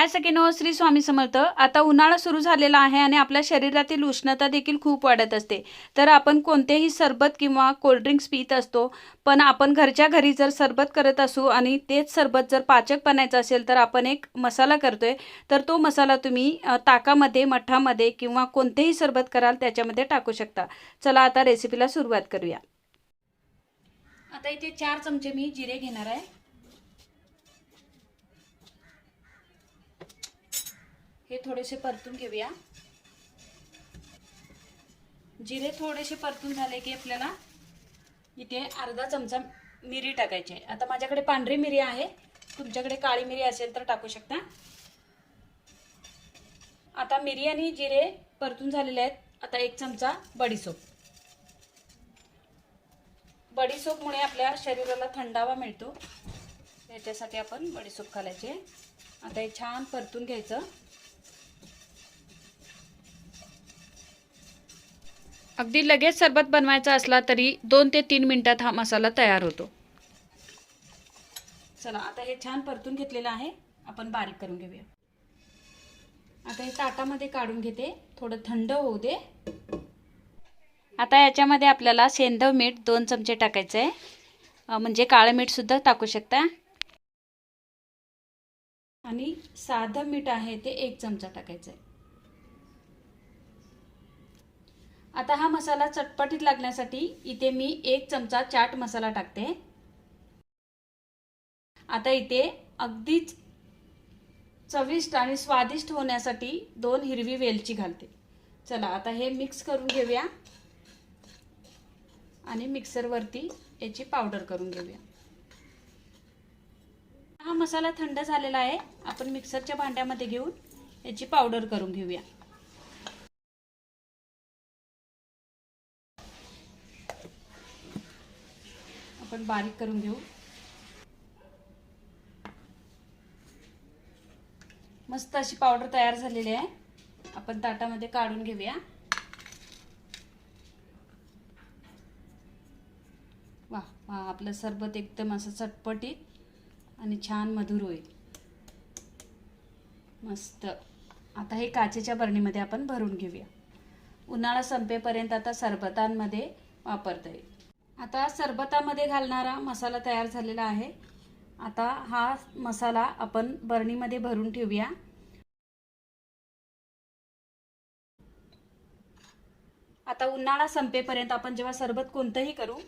हाय सकिनो? श्री स्वामी समर्थ. आता उन्हाळा सुरू झालेला आहे आणि आपल्या शरीरातील उष्णता देखील खूप वाढत असते. तर आपण कोणतेही सरबत किंवा कोल्ड्रिंक्स पित असतो. पण आपण घरच्या घरी जर सरबत करत असू आणि तेच सरबत जर पाचक बनायचं असेल तर आपण एक मसाला करतोय. तर तो मसाला तुम्ही ताकामध्ये मठामध्ये किंवा कोणतेही सरबत कराल त्याच्यामध्ये टाकू शकता. चला आता रेसिपीला सुरुवात करूया. आता इथे चार चमचे मी जिरे घेणार आहे. हे थोडेसे परतून घेऊया. जिरे थोडेसे परतून झाले की आपल्याला इथे अर्धा चमचा मिरी टाकायची आहे. आता माझ्याकडे पांढरी मिरी आहे. तुमच्याकडे काळी मिरी असेल तर टाकू शकता. आता मिरी आणि जिरे परतून झालेले आहेत. आता एक चमचा बडीसोप बडीसोपमुळे आपल्या शरीराला थंडावा मिळतो. याच्यासाठी आपण बडीसोप घालायचे आता हे छान परतून घ्यायचं. अगदी लगेच सरबत बनवायचा असला तरी दोन ते तीन मिनटात हा मसाला तयार होतो. चला आता हे छान परतून घेतलेलं आहे. आपण बारीक करून घेऊया. आता हे ताटामध्ये काढून घेते. थोडं थंड होऊ दे. आता याच्यामध्ये आपल्याला सेंधव मीठ दोन चमचे टाकायचं आहे म्हणजे काळं मीठसुद्धा टाकू शकता. आणि साधं मीठ आहे ते एक चमचा टाकायचं आहे आता हा मसाला चटपटीत लागण्यासाठी इथे मी एक चमचा चाट मसाला टाकते. आता इथे अगदीच चविष्ट आणि स्वादिष्ट होण्यासाठी दोन हिरवी वेलची घालते. चला आता हे मिक्स करून घेऊया. आणि मिक्सरवरती याची पावडर करून घेऊया. हा मसाला थंड झालेला आहे. आपण मिक्सरच्या भांड्यामध्ये घेऊन याची पावडर करून घेऊया. आपण बारीक करून घेऊ. मस्त अशी पावडर तयार झालेली आहे. आपण ताटामध्ये काढून घेऊया. वा वा आपलं सरबत एकदम असं चटपटीत आणि छान मधुर होईल. मस्त. आता हे काचेच्या बरणीमध्ये आपण भरून घेऊया. उन्हाळा संपेपर्यंत आता सरबतांमध्ये वापरता येईल. आता सरबतामध्ये घालणारा मसाला तयार झालेला आहे. आता हा मसाला आपण बरणीमध्ये भरून ठेवूया. आता उन्हाळा संपेपर्यंत आपण जेव्हा सरबत कोणतंही करू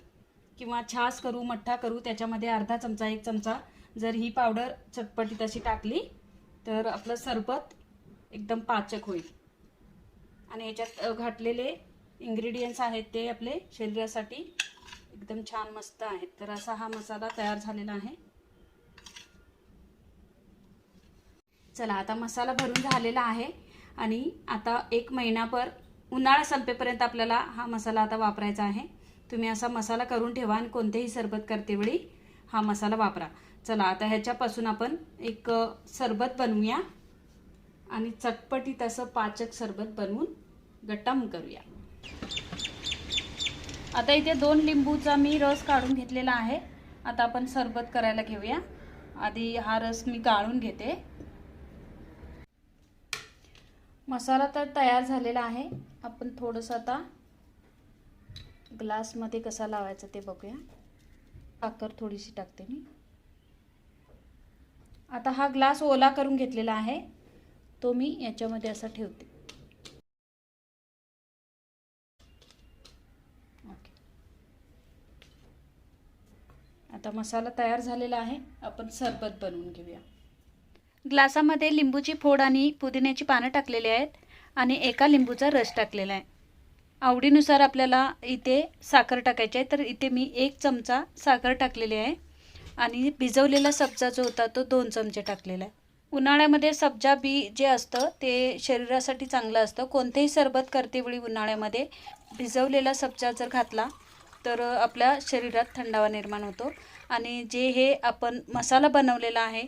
किंवा छास करू मठ्ठा करू त्याच्यामध्ये अर्धा चमचा एक चमचा जर ही पावडर चटपटीत अशी टाकली तर आपलं सरबत एकदम पाचक होईल. आणि याच्यात घातलेले इन्ग्रेडियंट्स आहेत ते आपले शरीरासाठी एकदम छान मस्त आहेत तर असा हा मसाला तयार झालेला आहे. चला आता मसाला भरून झालेला आहे आणि आता एक महिनाभर उन्हाळा संपेपर्यंत आपल्याला हा मसाला आता वापरायचा आहे. तुम्ही असा मसाला करून ठेवा आणि कोणतेही सरबत करतेवेळी हा मसाला वापरा. चला आता ह्याच्यापासून आपण एक सरबत बनवूया आणि चटपटीत असं पाचक सरबत बनवून गट्टाम करूया आता इथे दोन लिंबूचा मी रस काढून घेतलेला आहे. आता आपण सरबत करायला घेऊया. आधी हा रस मी गाळून घेते. मसाला तर तयार झालेला आहे. आपण थोडंसं आता ग्लासमध्ये कसा लावायचा ते बघूया. साखर थोडीशी टाकते मी. आता हा ग्लास ओला करून घेतलेला आहे. तो मी याच्यामध्ये असा ठेवते. आता मसाला तयार झालेला आहे. आपण सरबत बनवून घेऊया. ग्लासामध्ये लिंबूची फोड आणि पुदिन्याची पानं टाकलेली आहेत आणि एका लिंबूचा रस टाकलेला आहे. आवडीनुसार आपल्याला इथे साखर टाकायची आहे. तर इथे मी एक चमचा साखर टाकलेली आहे. आणि भिजवलेला सब्जा जो होता तो दोन चमचे टाकलेला आहे. उन्हाळ्यामध्ये सब्जा बी जे असतं ते शरीरासाठी चांगलं असतं. कोणतेही सरबत करतेवेळी उन्हाळ्यामध्ये भिजवलेला सब्जा जर घातला तर आपल्या शरीरात थंडावा निर्माण होतो. आणि जे हे आपण मसाला बनवलेला आहे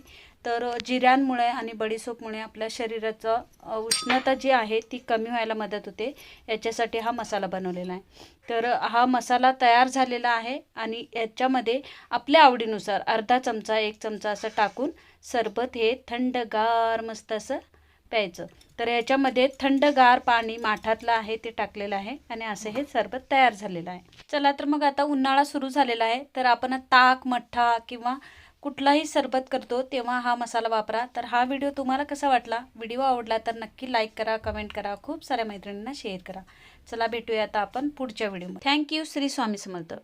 तर जिऱ्यांमुळे आणि बडीसोपमुळे आपल्या शरीराचं उष्णता जी आहे ती कमी व्हायला मदत होते. याच्यासाठी हा मसाला बनवलेला आहे. तर हा मसाला तयार झालेला आहे आणि याच्यामध्ये आपल्या आवडीनुसार अर्धा चमचा एक चमचा असं टाकून सरबत हे थंडगार मस्त असं प्यायचं. तर याच्यामध्ये थंडगार पाणी माठातलं आहे ते टाकलेलं आहे आणि असं हे सरबत तयार झालेलं आहे. चला तर मग आता उन्हाळा सुरू झालेला आहे. तर आपण ताक मठ्ठा किंवा कुठलाही सरबत करतो तेव्हा हा मसाला वापरा. तर हा व्हिडिओ तुम्हाला कसा वाटला? व्हिडिओ आवडला तर नक्की लाईक करा कमेंट करा. खूप साऱ्या मैत्रिणींना शेअर करा. चला भेटूया आता आपण पुढच्या व्हिडिओमध्ये थँक्यू श्री स्वामी समर्थ.